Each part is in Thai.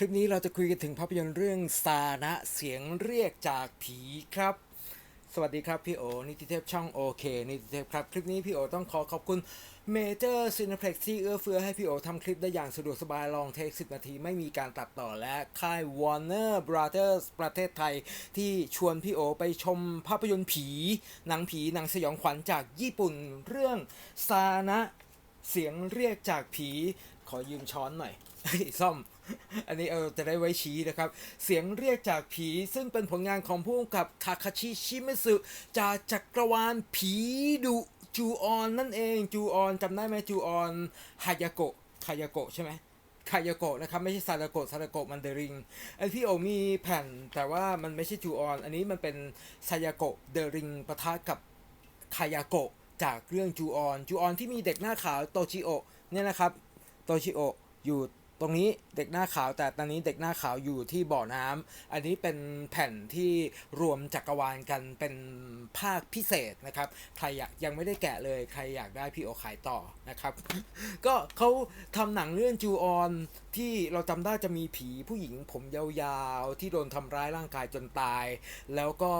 คลิปนี้เราจะคุยกันถึงภาพยนตร์เรื่องซานะเสียงเรียกจากผีครับ สวัสดีครับพี่โอ นิติเทพช่องโอเค นิติเทพครับ คลิปนี้พี่โอต้องขอขอบคุณเมเจอร์ซีนเพล็กที่เอื้อเฟื้อให้พี่โอทำคลิปได้อย่างสะดวกสบายลองเทค 10 นาทีไม่มีการตัดต่อและค่าย Warner Brothers ประเทศไทย ที่ชวนพี่โอไปชมภาพยนตร์ผี หนังผี หนังสยองขวัญจากญี่ปุ่นเรื่องซานะ เสียงเรียกจากผี ขอยืมช้อนหน่อยเฮ้ยซ่อม อันนี้เออจะได้ไว้ชี้นะครับ เสียงเรียกจากผีซึ่งเป็นผลงานของผู้กำกับทาคาชิชิมิสึจากจักรวาลผีดุจูออนนั่นเองจูออนจำได้ไหมจูออนฮายาโกะคายาโกะใช่ไหมคายาโกะนะครับไม่ใช่ซาดาโกะซาดาโกะมันเดริงไอพี่โอมีแผ่นแต่ว่ามันไม่ใช่จูออน อันนี้มันเป็นซายาโกะเดริงปะทะกับคายาโกะ จากเรื่องจูออน จูออนที่มีเด็กหน้าขาวโตชิโอเนี่ยนะครับ โตชิโออยู่ตรงนี้เด็กหน้าขาวแต่ตอนนี้เด็กหน้าขาวอยู่ที่บ่อน้ำอันนี้เป็นแผ่นที่รวมจักรวาลกันเป็นภาคพิเศษนะครับ ใครอยากยังไม่ได้แกะเลย ใครอยากได้พี่โอขายต่อนะครับ ก็เขาทำหนังเรื่องจูออนที่เราจำได้จะมีผีผู้หญิงผมยาวๆ ที่โดนทำร้ายร่างกายจนตาย แล้วก็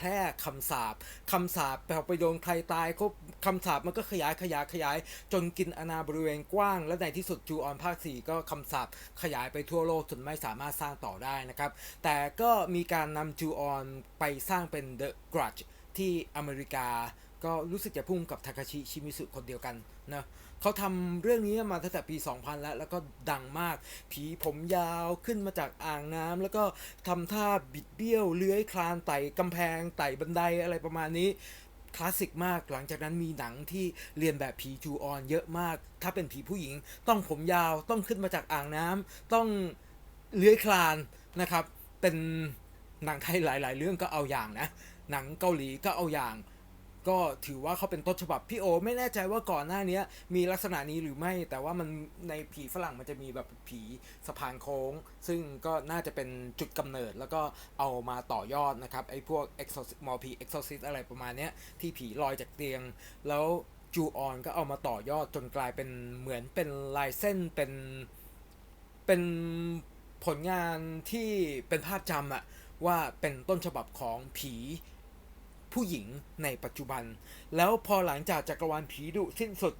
แพร่คำสาปคำสาปไปไปโดนใครตายก็คำสาปมันก็ขยายขยายขยาย จนกินอาณาบริเวณกว้าง และในที่สุดจูออนภาค 4 ก็คำสาปขยายไปทั่วโลกจนไม่สามารถสร้างต่อได้นะครับ แต่ก็มีการนำจูออนไปสร้างเป็น The Grudge ที่อเมริกา ก็รู้สึกจะพุ่งกับทาคาชิชิมิสุคนเดียวกันนะ เขาทำเรื่องนี้มาตั้งแต่ปี 2000 แล้ว แล้วก็ดังมาก ผีผมยาวขึ้นมาจากอ่างน้ำแล้วก็ทำท่าบิดเบี้ยวเลื้อยคลานไต่กำแพงไต่บันไดอะไรประมาณนี้คลาสสิกมาก หลังจากนั้นมีหนังที่เรียนแบบผีจูออนเยอะมาก ถ้าเป็นผีผู้หญิง ต้องผมยาวต้องขึ้นมาจากอ่างน้ำต้องเลื้อยคลานนะครับ เป็นหนังไทยหลาย ๆ เรื่องก็เอาอย่างนะ หนังเกาหลีก็เอาอย่าง ก็ถือว่าเขาเป็นต้นฉบับพี่โอ ไม่แน่ใจว่าก่อนหน้านี้มีลักษณะนี้หรือไม่ แต่ว่ามันในผีฝรั่งมันจะมีแบบผีสะพานโค้ง ซึ่งก็น่าจะเป็นจุดกำเนิด แล้วก็เอามาต่อยอดนะครับไอ้พวก exorcist มอผี exorcist อะไรประมาณเนี้ยที่ผีลอยจากเตียง แล้วจูออนก็เอามาต่อยอดจนกลายเป็นเหมือนเป็นลายเส้นเป็นเป็นผลงานที่เป็นภาพจำอะว่าเป็นต้นฉบับของผี ผู้หญิงในปัจจุบัน แล้วพอหลังจากจักรวาลผีดุสิ้นสุด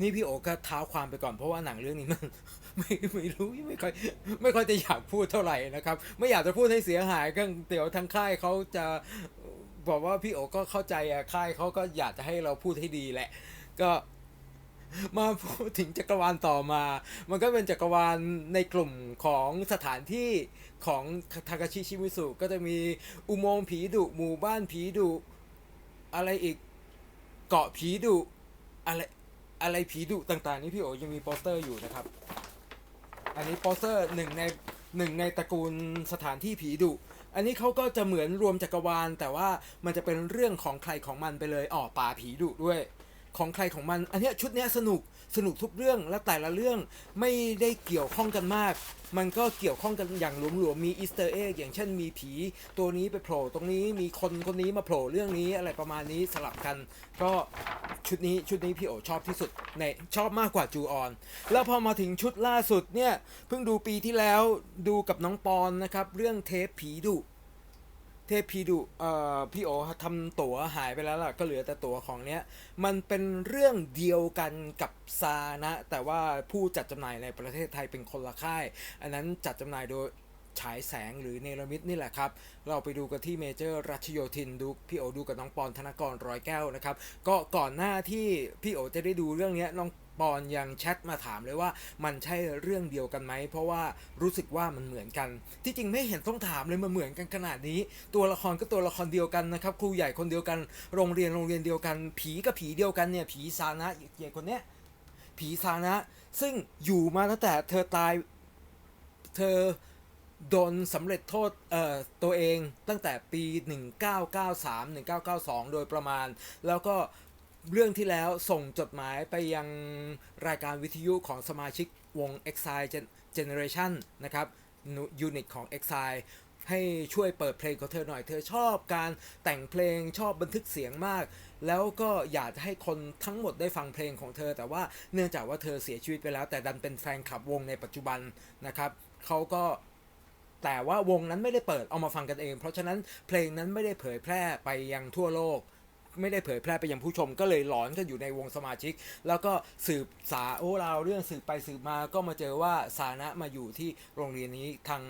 นี่พี่โอก็เท้าความไปก่อนเพราะว่าหนังเรื่องนี้มันไม่ไม่รู้ไม่ค่อยไม่ค่อยจะอยากพูดเท่าไหร่นะครับ ไม่อยากจะพูดให้เสียหายก็เดี๋ยวทางค่ายเขาจะบอกว่าพี่โอก็เข้าใจอะค่ายเขาก็อยากจะให้เราพูดให้ดีแหละ ก็มาพูดถึงจักรวาลต่อมา มันก็เป็นจักรวาลในกลุ่มของสถานที่ของทากาชิชิมิสุก็จะมีอุโมงค์ผีดุหมู่บ้านผีดุ อะไรอีกเกาะผีดุอะไรอะไรผีดุต่างๆ นี่พี่โอยังมีโปสเตอร์อยู่นะครับ อันนี้โปสเตอร์หนึ่งในหนึ่งในตระกูลสถานที่ผีดุ อันนี้เขาก็จะเหมือนรวมจักรวาล แต่ว่ามันจะเป็นเรื่องของใครของมันไปเลยอ๋อป่าผีดุด้วย ของใครของมัน อันนี้ชุดนี้สนุกสนุกทุกเรื่องและแต่ละเรื่องไม่ได้เกี่ยวข้องกันมาก มันก็เกี่ยวข้องกันอย่างหลวมๆมีอีสเตอร์เอ็กอย่างเช่นมีผีตัวนี้ไปโผล่ตรงนี้มีคนคนนี้มาโผล่เรื่องนี้อะไรประมาณนี้สลับกัน ก็ชุดนี้ชุดนี้พี่โอชอบที่สุดในชอบมากกว่าจูออน แล้วพอมาถึงชุดล่าสุดเนี่ยเพิ่งดูปีที่แล้วดูกับน้องปอนนะครับเรื่องเทปผีดุ เทพีดุเอ่อพี่โอทำตั๋วหายไปแล้วล่ะ ก็เหลือแต่ตั๋วของเนี้ย มันเป็นเรื่องเดียวกันกับซานะ แต่ว่าผู้จัดจำหน่ายในประเทศไทยเป็นคนละค่าย อันนั้นจัดจำหน่ายโดยฉายแสงหรือเนรมิตนี่แหละครับ เราไปดูกันที่เมเจอร์รัชโยธินดูพี่โอดูกับน้องปอนธนกรร้อยแก้วนะครับ ก็ก่อนหน้าที่พี่โอจะได้ดูเรื่องเนี้ยน้อง ปอนยังแชทมาถามเลยว่ามันใช่เรื่องเดียวกันไหม เพราะว่ารู้สึกว่ามันเหมือนกัน ที่จริงไม่เห็นต้องถามเลยมันเหมือนกันขนาดนี้ ตัวละครก็ตัวละครเดียวกันนะครับครูใหญ่คนเดียวกัน โรงเรียนโรงเรียนเดียวกัน ผีกับผีเดียวกันเนี่ยผีซานะอย่คนเนี้ยผีซานะ ซึ่งอยู่มาตั้งแต่เธอตายเธอโดนสำเร็จโทษเอ่อตัวเองตั้งแต่ปี 1993 1992 โดยประมาณ แล้วก็ เรื่องที่แล้วส่งจดหมายไปยังรายการวิทยุของสมาชิกวง Exile Generation นะครับยูนิตของ Exile ให้ช่วยเปิดเพลงของเธอหน่อย เธอชอบการแต่งเพลงชอบบันทึกเสียงมาก แล้วก็อยากจะให้คนทั้งหมดได้ฟังเพลงของเธอ แต่ว่าเนื่องจากว่าเธอเสียชีวิตไปแล้ว แต่ดันเป็นแฟนคลับวงในปัจจุบันนะครับเขาก็แต่ว่าวงนั้นไม่ได้เปิดเอามาฟังกันเอง เพราะฉะนั้นเพลงนั้นไม่ได้เผยแพร่ไปยังทั่วโลก ไม่ได้เผยแพร่ไปยังผู้ชม ก็เลยหลอนกันอยู่ในวงสมาชิก แล้วก็สืบสาโอ้ราวเรื่องสืบไปสืบมาก็มาเจอว่าสานะมาอยู่ที่โรงเรียนนี้ทาง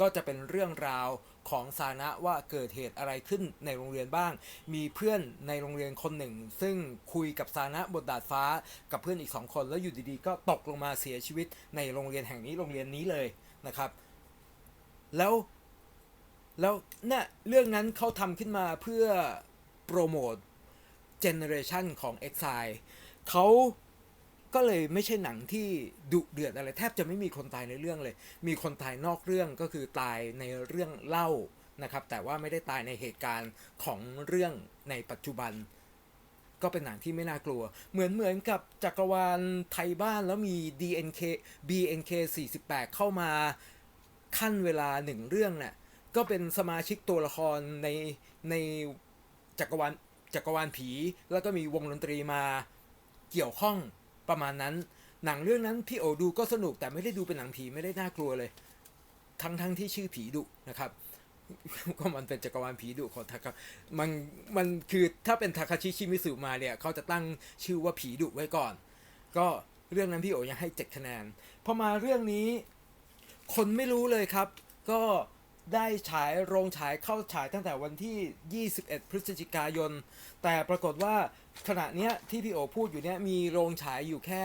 ก็จะเป็นเรื่องราวของสานะว่าเกิดเหตุอะไรขึ้นในโรงเรียนบ้าง มีเพื่อนในโรงเรียนคนหนึ่ง ซึ่งคุยกับสานะบนดาดฟ้ากับเพื่อนอีกสองคน แล้วอยู่ดีๆ ก็ตกลงมาเสียชีวิตในโรงเรียนแห่งนี้โรงเรียนนี้เลยนะครับ แล้วแล้วเนี่ยเรื่องนั้นเขาทำขึ้นมาเพื่อ โปรโมทเจเนอเรชันของ Exile เขาก็เลยไม่ใช่หนังที่ดุเดือดอะไร แทบจะไม่มีคนตายในเรื่องเลย มีคนตายนอกเรื่องก็คือตายในเรื่องเล่านะครับ แต่ว่าไม่ได้ตายในเหตุการณ์ของเรื่องในปัจจุบัน ก็เป็นหนังที่ไม่น่ากลัว เหมือนเหมือนกับจักรวาลไทยบ้านแล้วมี DNK BNK 48 เข้ามาขั้นเวลาหนึ่งเรื่องน่ะก็เป็นสมาชิกตัวละครในใน จักรวาลจักรวาลผี แล้วก็มีวงดนตรีมาเกี่ยวข้องประมาณนั้น หนังเรื่องนั้นพี่โอดูก็สนุกแต่ไม่ได้ดูเป็นหนังผีไม่ได้น่ากลัวเลย ทั้งทั้งที่ชื่อผีดุนะครับก็มันเป็นจักรวาลผีดุของทาคามันมันคือถ้าเป็นทาคาชิชิมิสุมาเนี่ยเขาจะตั้งชื่อว่าผีดุไว้ก่อน ก็เรื่องนั้นพี่โอยังให้เจ็ดคะแนนพอมาเรื่องนี้ คนไม่รู้เลยครับ ก็ ได้ฉายโรงฉายเข้าฉายตั้งแต่วันที่ 21 พฤศจิกายน แต่ปรากฏว่าขณะเนี้ยที่พี่โอพูดอยู่เนี้ยมีโรงฉายอยู่แค่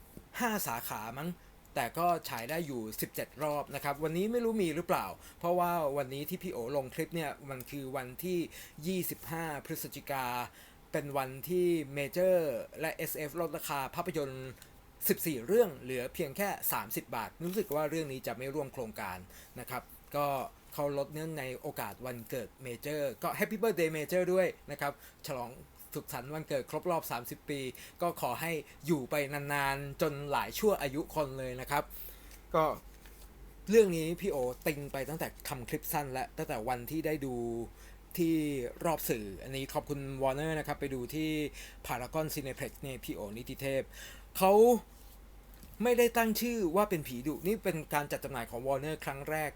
5 สาขามั้ง แต่ก็ฉายได้อยู่ 17 รอบนะครับ วันนี้ไม่รู้มีหรือเปล่า เพราะว่าวันนี้ที่พี่โอลงคลิปเนี่ยมันคือวันที่ 25 พฤศจิกา เป็นวันที่เมเจอร์และ SF ลดราคาภาพยนตร์14 เรื่องเหลือเพียงแค่ 30 บาท รู้สึกว่าเรื่องนี้จะไม่ร่วมโครงการนะครับ ก็เขาลดเนื่องในโอกาสวันเกิดเมเจอร์ก็แฮปปี้เบิร์ดเดย์เมเจอร์ด้วยนะครับ ฉลองสุขสันต์วันเกิดครบรอบ 30 ปี ก็ขอให้อยู่ไปนานๆ จนหลายชั่วอายุคนเลยนะครับ ก็เรื่องนี้พี่โอติงไปตั้งแต่ทำคลิปสั้นและตั้งแต่วันที่ได้ดูที่รอบสื่อ อันนี้ขอบคุณวอร์เนอร์นะครับ ไปดูที่พารากอนซีเนเพล็กเนี่ยพี่โอนิติเทพ เขาไม่ได้ตั้งชื่อว่าเป็นผีดุ นี่เป็นการจัดจำหน่ายของวอร์เนอร์ครั้งแรก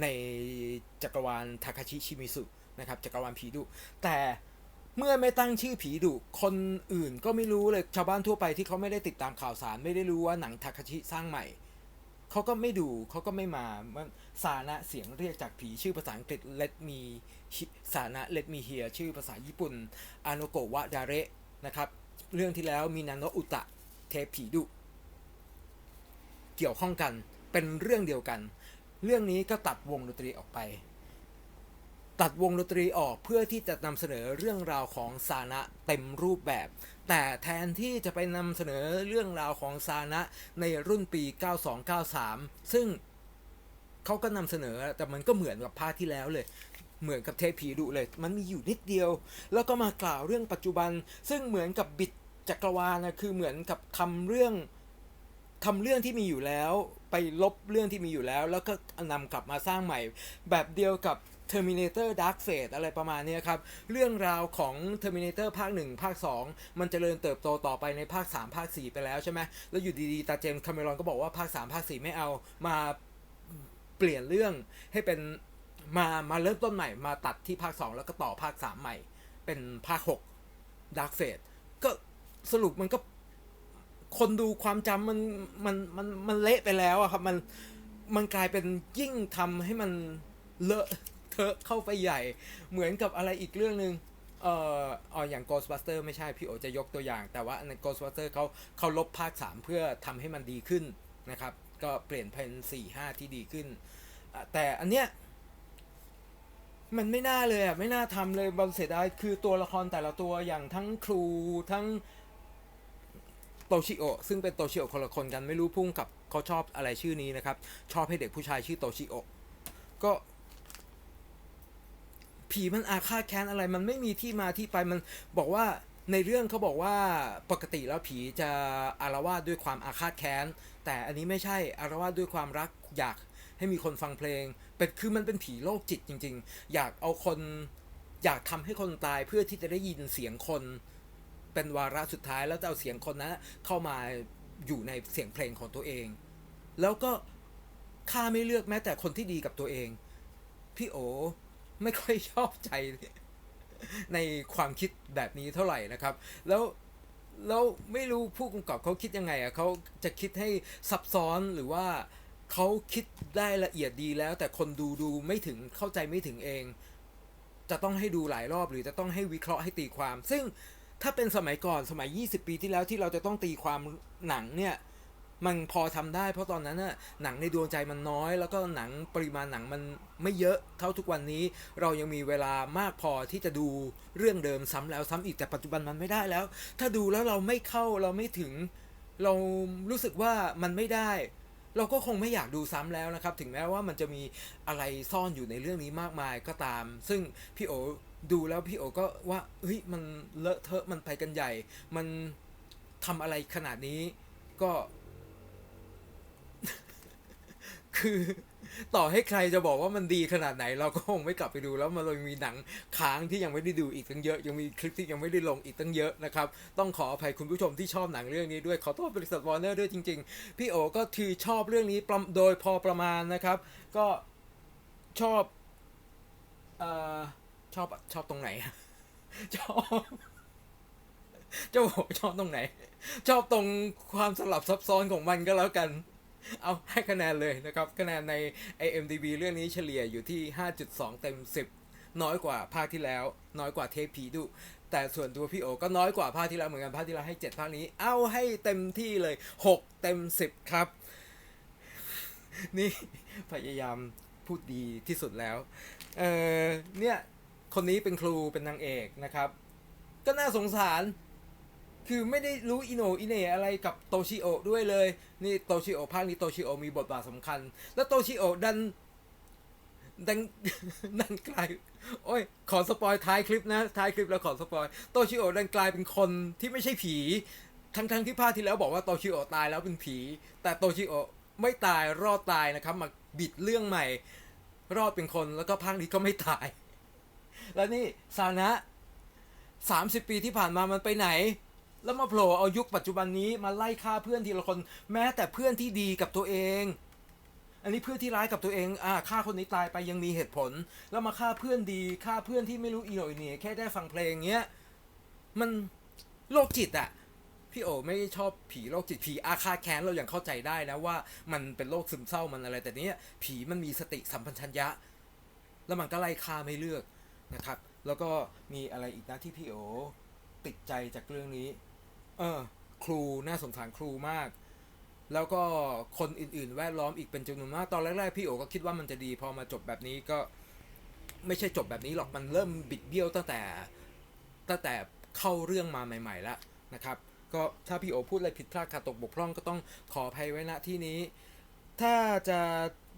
ในจักรวาลทาคาชิชิมิสุนะครับจักรวาลผีดุแต่เมื่อไม่ตั้งชื่อผีดุ คนอื่นก็ไม่รู้เลยชาวบ้านทั่วไปที่เขาไม่ได้ติดตามข่าวสาร ไม่ได้รู้ว่าหนังทาคาชิสร้างใหม่ เขาก็ไม่ดูเขาก็ไม่มามันสานะเสียงเรียกจากผีชื่อภาษาอังกฤษ let me สานะ let me hear ชื่อภาษาญี่ปุ่นอาโนโกวะดาเระนะครับ เรื่องที่แล้วมีนาโนอุตะเทปผีดุ เกี่ยวข้องกันเป็นเรื่องเดียวกัน เรื่องนี้ก็ตัดวงดนตรีออกไป ตัดวงดนตรีออกเพื่อที่จะนำเสนอเรื่องราวของซานะเต็มรูปแบบ แต่แทนที่จะไปนำเสนอเรื่องราวของซานะในรุ่นปี 9293 ซึ่งเขาก็นำเสนอแต่มันก็เหมือนกับภาคที่แล้วเลยเหมือนกับเทพีดุเลย มันมีอยู่นิดเดียว แล้วก็มากล่าวเรื่องปัจจุบัน ซึ่งเหมือนกับบิดจักรวาลนะ คือเหมือนกับทำเรื่อง ทำเรื่องที่มีอยู่แล้ว ไปลบเรื่องที่มีอยู่แล้ว แล้วก็นำกลับมาสร้างใหม่ แบบเดียวกับ Terminator Dark Fate อะไรประมาณนี้ครับ เรื่องราวของ Terminator ภาค 1 ภาค 2 มันจเจริญเติบโตต่อไปในภาค 3 ภาค 4 ไปแล้วใช่ไหมแล้วอยู่ดีๆ ตาเจมส์คาเมรอนก็บอกว่าภาค 3 ภาค 4 ไม่เอามาเปลี่ยนเรื่องให้เป็นมามาเริ่มต้นใหม่มาตัดที่ภาค 2 แล้วก็ต่อภาค 3 ใหม่ เป็นภาค 6 Dark Fate ก็สรุปมันก็ คนดูความจำมันมันมันมันเละไปแล้วอะครับ มันมันกลายเป็นยิ่งทำให้มันเลอะเทอะเข้าไปใหญ่ เหมือนกับอะไรอีกเรื่องหนึ่งเอ่อออย่าง Ghostbuster ไม่ใช่พี่โอจะยกตัวอย่าง แต่ว่าใน Ghostbuster เขาเขาลบภาค 3 เพื่อทำให้มันดีขึ้นนะครับ ก็เปลี่ยนเป็น 4 5 ที่ดีขึ้น แต่อันเนี้ยมันไม่น่าเลยอะ ไม่น่าทำเลยบางเสียดายคือตัวละครแต่ละตัวอย่างทั้งครูทั้ง ชิโอซึ่งเป็นโตชิโอคนละคนกันไม่รู้พุ่งกับเขาชอบอะไรชื่อนี้นะครับ ชอบให้เด็กผู้ชายชื่อโตชิโอก็ ผีมันอาฆาตแค้นอะไร มันไม่มีที่มาที่ไปมันบอกว่าในเรื่องเขาบอกว่าปกติแล้วผีจะอารวาสด้วยความอาฆาตแค้น แต่อันนี้ไม่ใช่อารวาสด้วยความรักอยากให้มีคนฟังเพลง เป็นคือมันเป็นผีโรคจิตจริง ๆ อยากเอาคนอยากทำให้คนตายเพื่อที่จะได้ยินเสียงคน เป็นวาระสุดท้ายแล้วจะเอาเสียงคนนั้นเข้ามาอยู่ในเสียงเพลงของตัวเอง แล้วก็ฆ่าไม่เลือกแม้แต่คนที่ดีกับตัวเอง พี่โอไม่ค่อยชอบใจในความคิดแบบนี้เท่าไหร่นะครับ แล้วแล้วไม่รู้ผู้กำกับเขาคิดยังไงอะเขาจะคิดให้ซับซ้อนหรือว่าเขาคิดได้ละเอียดดีแล้ว แต่คนดูดูไม่ถึงเข้าใจไม่ถึงเอง จะต้องให้ดูหลายรอบหรือจะต้องให้วิเคราะห์ให้ตีความ ซึ่ง ถ้าเป็นสมัยก่อนสมัย 20 ปีที่แล้วที่เราจะต้องตีความหนังเนี่ยมันพอทำได้ เพราะตอนนั้นน่ะหนังในดวงใจมันน้อย แล้วก็หนังปริมาณหนังมันไม่เยอะเท่าทุกวันนี้ เรายังมีเวลามากพอที่จะดูเรื่องเดิมซ้ำแล้วซ้ำอีกแต่ปัจจุบันมันไม่ได้แล้ว ถ้าดูแล้วเราไม่เข้าเราไม่ถึง เรารู้สึกว่ามันไม่ได้ เราก็คงไม่อยากดูซ้ำแล้วนะครับ ถึงแม้ว่ามันจะมีอะไรซ่อนอยู่ในเรื่องนี้มากมายก็ตาม ซึ่งพี่โอ ดูแล้วพี่โอก็ว่าเฮ้ยมันเลอะเทอะมันไปกันใหญ่ มันทำอะไรขนาดนี้ก็ คือต่อให้ใครจะบอกว่ามันดีขนาดไหน เราก็คงไม่กลับไปดูแล้วมันเลยมีหนังค้างที่ยังไม่ได้ดูอีกตั้งเยอะ ยังมีคลิปที่ยังไม่ได้ลงอีกตั้งเยอะนะครับ ต้องขออภัยคุณผู้ชมที่ชอบหนังเรื่องนี้ด้วยขอโทษบริษัทวอร์เนอร์ด้วยจริง ๆ พี่โอก็ทีชอบเรื่องนี้ประโดยพอประมาณนะครับ ก็ชอบเอ่อ ชอบชอบตรงไหนอะชอบจะบอกชอบตรงไหน ชอบตรงความสลับซับซ้อนของมันก็แล้วกัน เอาให้คะแนนเลยนะครับ คะแนนใน IMDb เรื่องนี้เฉลี่ยอยู่ที่ 5.2 เต็ม 10 น้อยกว่าภาคที่แล้ว น้อยกว่าเทปผีดุ แต่ส่วนตัวพี่โอก็น้อยกว่าภาคที่แล้วเหมือนกันภาคที่แล้วให้ 7 ภาคนี้ เอาให้เต็มที่เลย 6 เต็ม 10 ครับ นี่พยายามพูดดีที่สุดแล้ว เออเนี่ย คนนี้เป็นครูเป็นนางเอกนะครับ ก็น่าสงสารคือไม่ได้รู้อิโหนอิเหนอะไรกับโตชิโอด้วยเลย นี่โตชิโอภาคนี้โตชิโอมีบทบาทสำคัญ แล้วโตชิโอดันดันดันกลายโอ้ย ขอสปอยท้ายคลิปนะ ท้ายคลิปแล้วขอสปอยโตชิโอดันกลายเป็นคนที่ไม่ใช่ผีทั้งทั้งๆที่ภาคที่แล้วบอกว่าโตชิโอตายแล้วเป็นผี แต่โตชิโอไม่ตายรอดตายนะครับ มาบิดเรื่องใหม่ รอดเป็นคนแล้วก็ภาคนี้ก็ไม่ตาย แล้วนี่ซานะสามสิบปีที่ผ่านมามันไปไหน แล้วมาโผล่เอายุคปัจจุบันนี้มาไล่ฆ่าเพื่อนทีละคน แม้แต่เพื่อนที่ดีกับตัวเอง อันนี้เพื่อนที่ร้ายกับตัวเองอ่าฆ่าคนนี้ตายไปยังมีเหตุผล แล้วมาฆ่าเพื่อนดีฆ่าเพื่อนที่ไม่รู้อีโนอีเหน่แค่ได้ฟังเพลงเงี้ยมันโรคจิตอะพี่โอไม่ชอบผีโรคจิตผีอาฆาตแค้นเราอย่างเข้าใจได้นะว่ามันเป็นโรคซึมเศร้ามันอะไรแต่เนี้ยผีมันมีสติสัมปชัญญะ แล้วมันก็ไล่ฆ่าไม่เลือก นะครับ แล้วก็มีอะไรอีกนะที่พี่โอติดใจจากเรื่องนี้ เออ ครูน่าสงสารครูมาก แล้วก็คนอื่นๆ แวดล้อมอีกเป็นจำนวนมากตอนแรกๆพี่โอก็คิดว่ามันจะดีพอมาจบแบบนี้ก็ไม่ใช่จบแบบนี้หรอกมันเริ่มบิดเบี้ยวตั้งแต่ตั้งแต่เข้าเรื่องมาใหม่ๆแล้วนะครับ ก็ถ้าพี่โอพูดอะไรผิดพลาดขาดตกบกพร่องก็ต้องขออภัยไว้ณที่นี้ ถ้าจะ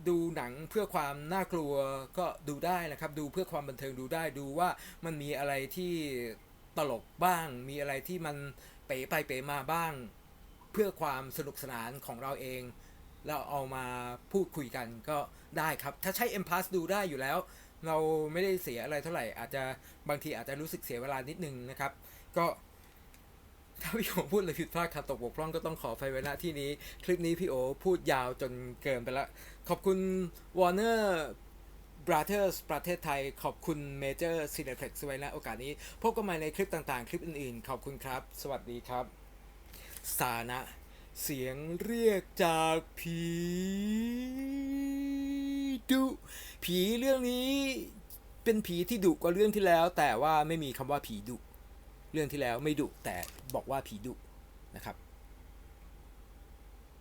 ดูหนังเพื่อความน่ากลัวก็ดูได้นะครับ ดูเพื่อความบันเทิงดูได้ดูว่ามันมีอะไรที่ตลกบ้าง มีอะไรที่มันเป๋ไปเป๋มาบ้าง เพื่อความสนุกสนานของเราเองแล้วเอามาพูดคุยกันก็ได้ครับ ถ้าใช้ M Pass ดูได้อยู่แล้ว เราไม่ได้เสียอะไรเท่าไหร่อาจจะบางทีอาจจะรู้สึกเสียเวลานิดนึงนะครับ ก็ ถ้าพี่โอพูดอะไรผิดพลาดขาดตกบกพร่องก็ต้องขอไฟไว้ณที่นี้ คลิปนี้พี่โอพูดยาวจนเกินไปละ ขอบคุณ Warner Brothers ประเทศไทย ขอบคุณ Major Cineplex ไว้ณโอกาสนี้ พบกันใหม่ในคลิปต่างๆ คลิปอื่นๆ ขอบคุณครับ สวัสดีครับ สานะ เสียงเรียกจากผีดุผีเรื่องนี้เป็นผีที่ดุกว่าเรื่องที่แล้ว แต่ว่าไม่มีคำว่าผีดุ เรื่องที่แล้วไม่ดุแต่บอกว่าผีดุนะครับ